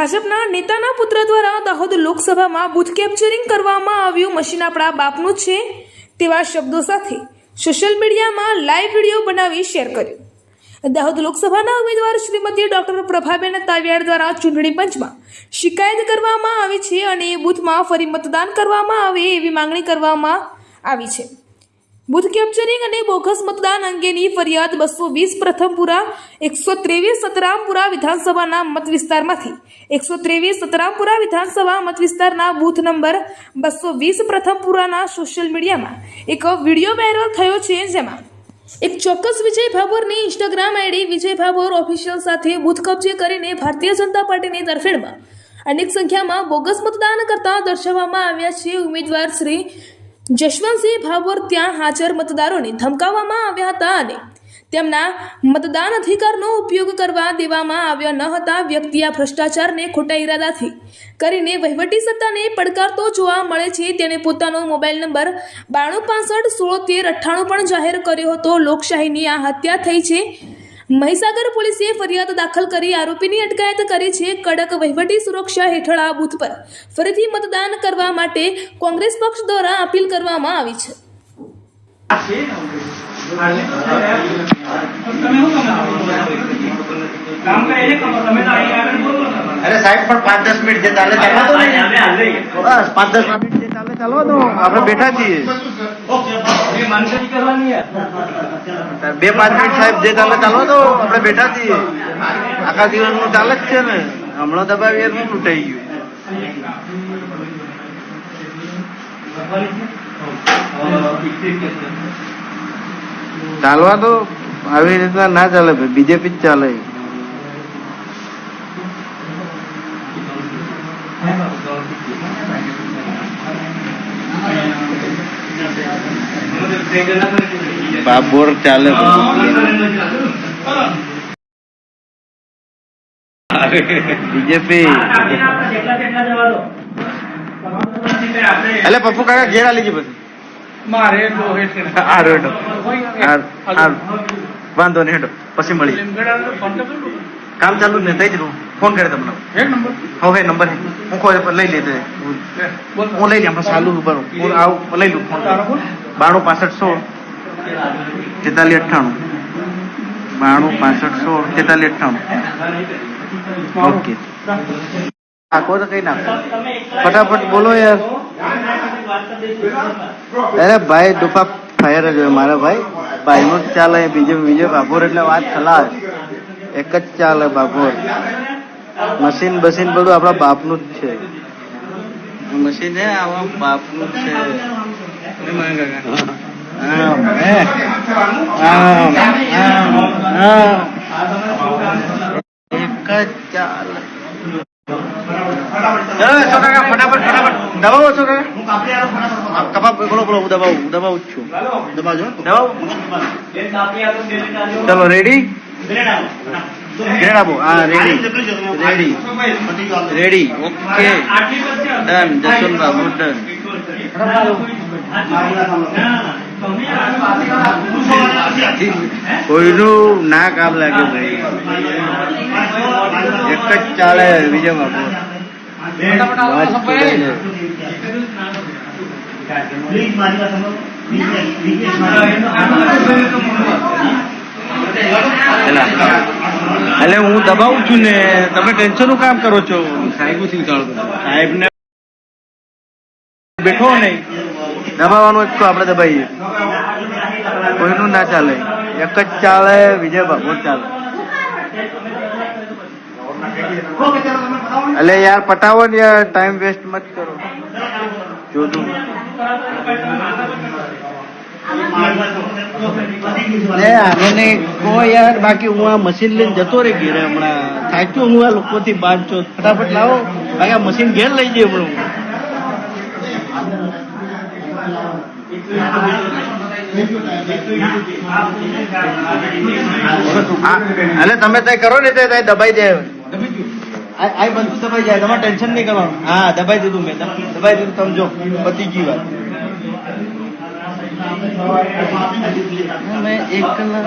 ભાજપના નેતાના પુત્ર દ્વારા દાહોદ લોકસભામાં બૂથ કેપ્ચરિંગ કરવામાં આવ્યું. મશીન આપણા બાપનું છે તેવા શબ્દો સાથે સોશિયલ મીડિયામાં લાઈવ વીડિયો બનાવી શેર કર્યો. દાહોદ લોકસભાના ઉમેદવાર શ્રીમતી ડોક્ટર પ્રભાબેન તાવિયાડ દ્વારા ચૂંટણી પંચમાં શિકાયત કરવામાં આવી છે અને બૂથમાં ફરી મતદાન કરવામાં આવે એવી માંગણી કરવામાં આવી છે. બુથ કેપ્ચરિંગ અને બોગસ મતદાન અંગેની ફરિયાદ બસો વીસ પ્રથમપુરા, એકસો ત્રેવીસ સતરામપુરા વિધાનસભાના મત વિસ્તારમાંથી એકસો ત્રેવીસ સતરામપુરા વિધાનસભા મત વિસ્તારના બૂથ નંબર બસો વીસ પ્રથમપુરાના સોશિયલ મીડિયામાં એક વીડિયો વાયરલ થયો છે જેમાં એક ચોક્કસ Vijay ભાભોરની Instagram ID Vijay Bhabhor official સાથે બૂથ કબજે કરીને ભારતીય જનતા પાર્ટીની તરફેણમાં અનેક સંખ્યામાં બોગસ મતદાન કરતા દર્શાવવામાં આવ્યા છે ઉમેદવાર શ્રી જશવંતસિંહ ભાભોર ત્યાં હાજર મતદારોને ધમકાવવામાં આવ્યા હતા અને તેમના મતદાન અધિકારનો ઉપયોગ કરવા દેવામાં આવ્યા ન હતા. વ્યક્તિ આ ભ્રષ્ટાચારને ખોટા ઈરાદાથી કરીને વહીવટી સત્તાને પડકારતો જોવા મળે છે. તેણે પોતાનો મોબાઈલ નંબર બાણું પાસઠ સોળ તેર અઠ્ઠાણું પણ જાહેર કર્યો હતો. લોકશાહીની આ હત્યા થઈ છે. મહીસાગર પોલીસે ફરિયાદ દાખલ કરી આરોપીની અટકાયત કરી છે કડક વહીવટી સુરક્ષા હેઠળ આ બૂથ પર ફરીથી મતદાન કરવા માટે કોંગ્રેસ પક્ષ દ્વારા અપીલ કરવામાં આવી છે. અરે સાહેબ પણ દસ મિનિટ જે ચાલે ચાલવા દો. બસ પાંચ દસ મિનિટ જે ચાલે ચાલવા દો આપણે બેઠા છીએ એ માનસિક કરવાની યાર. બે પાંચ મિનિટ સાહેબ, જે ચાલે ચાલવા દો આપણે બેઠા છીએ. આખા દિવસનું ચાલે જ છે ને. હમણાં દબાવી એનું લૂંટાઈ ગયું. ચાલવા તો આવી રીતના ના ચાલે બીજેપી જ ચાલે. બાબોર ચાલે બીજેપી. એટલે પપ્પુ કાકા ઘેર આલી ગઈ પછી મારે હેડો વાંધો નહીં હેડો. પછી મળી કામ ચાલુ ને થઈ જ ફોન કરે તમને. હવે નંબર હું. લઈ લે હું લઈ લે હમણાં ચાલુ ઉપર હું આવું લઈ લઉં ફોન. બાણું પાસઠ સોળ તેતાલી અઠ્ઠાણું. બાણું પાસઠ સોળ તેતાલીસ અઠ્ઠાણું. ઓકે. આખો તો કઈ નાખો. ફટાફટ બોલો યાર. અરે ભાઈ ડુપા ફાયર જ હોય મારા ભાઈ. ભાઈનું જ ચાલે બીજો બીજો બાપોર એટલે વાત ખલાસ. એક જ ચાલે બાપોર. મશીન બસીન બધું આપણા બાપનું જ છે. મશીન હે, આવા બાપનું જ છે. ચાલે રેડી ગ્રેડ આપો. હા ready ready ready okay done Jaswant Babu done કોઈનું ના કામ લાગે ભાઈ. એક જ ચાલે બીજા. એલા. એટલે હું દબાવું છું ને તમે ટેન્શનનું કામ કરો છો. સાહેબ ને બેઠો નહીં. દબાવવાનું તો આપણે દબાઈએ કોઈનું ના ચાલે. એક જ ચાલે, વિજય બાબુ ચાલે. એટલે યાર પટાવો ને યાર ટાઈમ વેસ્ટ મત કરો. જોતું યાર, બાકી હું આ મશીન લઈને જતો રે ઘેરે હમણાં. થાક્યો હું આ લોકો થી છો ફટાફટ લાવો. બાકી આ મશીન ઘેર લઈ જઈએ હમણાં. એટલે તમે તે કરો ને તે તય દબાઈ દે. આ આ બધું દબાઈ જાય તમારે ટેન્શન નહીં કરવાનું. હા દબાઈ દીધું મેં દબાઈ દીધું સમજો પતી ગઈ વાત. મેં એક કલાક